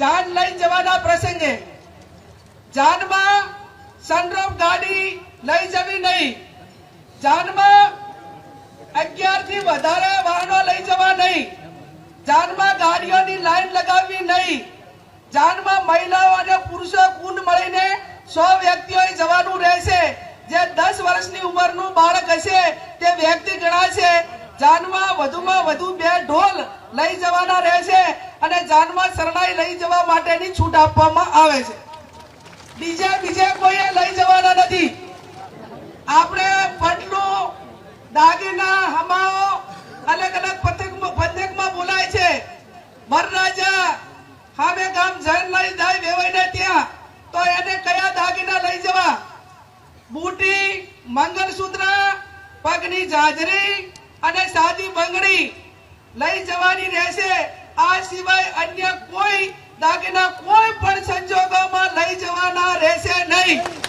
જાન લઈ જવાના પ્રસંગે. જાનમાં સનરૂફ ગાડી લઈ જવી નહીં. જાનમાં અગિયારથી વધારે વાહનો લઈ જવા નહીં. જાનમાં ગાડીઓની લાઈન લગાવવી નહીં. જાનમાં મહિલાઓ અને પુરુષો કુંડ મળીને સો વ્યક્તિઓએ જવાનું રહેશે. જે દસ વર્ષની ઉંમરનું બાળક હશે, તે વ્યક્તિ ગણાશે. જાનમાં વધુમાં વધુ બે ઢોલ લઈ જવાના રહેશે અને જાનમાં શરણાઈ લઈ જવા માટેની છૂટ આપવામાં આવે છે. બીજે બીજે કોઈએ લઈ જવાના નથી. આપણે પટલું દાગીના, હમાઓ, અલગ અલગ પથકમાં પથકમાં બોલાય છે. મરરાજા હામે ગામ જૈન લઈ જાય વેવાઈને ત્યાં, તો એને કયા દાગીના લઈ જવા? બુટી, મંગળસૂત્ર, પગની જાજરી અને સાદી બંગડી લઈ જવાની રહેશે. આ સિવાય અન્ય કોઈ દાગીના કોઈ પણ સંજોગોમાં લઈ જવાના રહેશે નહીં.